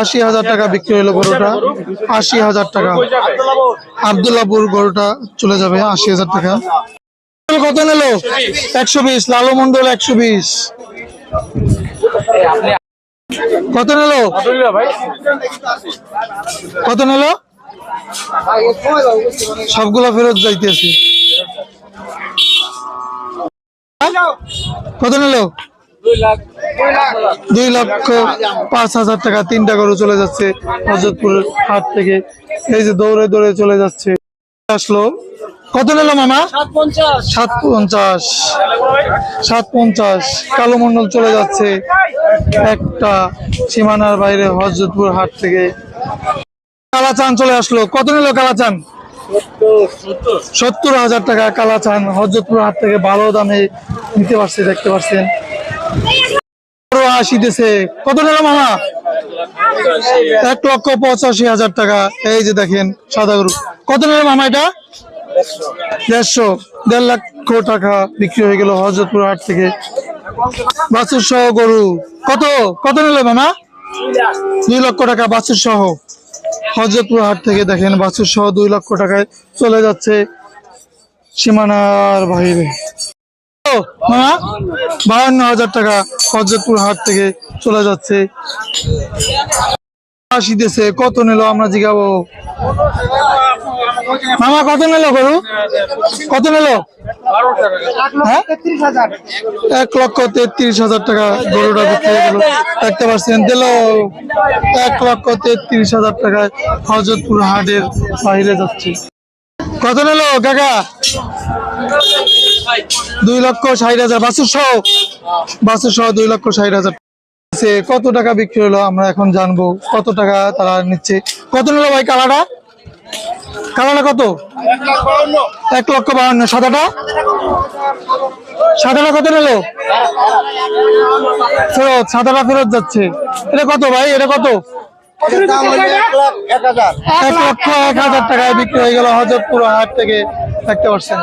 আশি হাজার টাকা বিক্রি হলো গরুটা। আশি হাজার টাকা। আবদুল্লাপুর গরুটা চলে যাবে, আশি হাজার টাকা। কত নিল? একশো বিশ, লালু মন্ডল একশো বিশ। কত নিল? কত নিল? সবগুলা ফেরত যাইতেছি। কত নিল? দুই লক্ষ পাঁচ হাজার টাকা তিনটা গরু চলে যাচ্ছে হজরতপুর হাট থেকে। এই যে দৌড়ে দৌড়ে চলে যাচ্ছে। আসলো। কত নিল মামা? সাত পঞ্চাশ। সাত পঞ্চাশ। কালো মন্ডল চলে যাচ্ছে একটা সীমানার বাইরে হজরতপুর হাট থেকে। কালাচান চলে আসলো। কত নিল কালাচান? সত্তর। হাজার টাকা কালাচান হজরতপুর হাট থেকে ভালো দামে নিতে পারছি দেখতে পাচ্ছেন কত লক্ষ পঁচাশি হাজার টাকা। এটা? দেড়শো। দেড় টাকা বিক্রি হয়ে হজরতপুর হাট থেকে। বাছুর সহ গরু। কত? কত নিল মামা? দুই লক্ষ টাকা বাছুর সহ। হজরতপুর হাট থেকে দেখেন, বাছুর সহ দুই লক্ষ টাকায় চলে যাচ্ছে সীমানার মামা বাহান্ন হাজার টাকা হজরতপুর হাট থেকে চলে যাচ্ছে। আসিতেছে কত নিল আমরা জিগাবো? মামা, কত নিল গরু? কত নিল? হ্যাঁ? এক লক্ষ তেত্রিশ হাজার টাকা গরুটা দেখতে পাচ্ছেন, দিল এক লক্ষ তেত্রিশ হাজার টাকায় হজরতপুর হাটের বাইরে যাচ্ছে। কত নিল, কাকা? দুই লক্ষ ষাট হাজার, বাসুর সহ। বাসুর সহ দুই লক্ষ ষাট হাজার। কত টাকা বিক্রি হলো আমরা এখন জানব। কত টাকা তারা নিচ্ছে? কত নিল ভাই কালাটা? কালাটা কত? এক লক্ষ বাহান্ন। সাদাটা? সাদাটা কত নিল? ফেরত, সাদাটা ফেরত যাচ্ছে। এটা কত ভাই? এটা কত? এক লক্ষ এক হাজার টাকায় বিক্রি হয়ে গেল হজরতপুর হাট থেকে দেখতে পাচ্ছেন।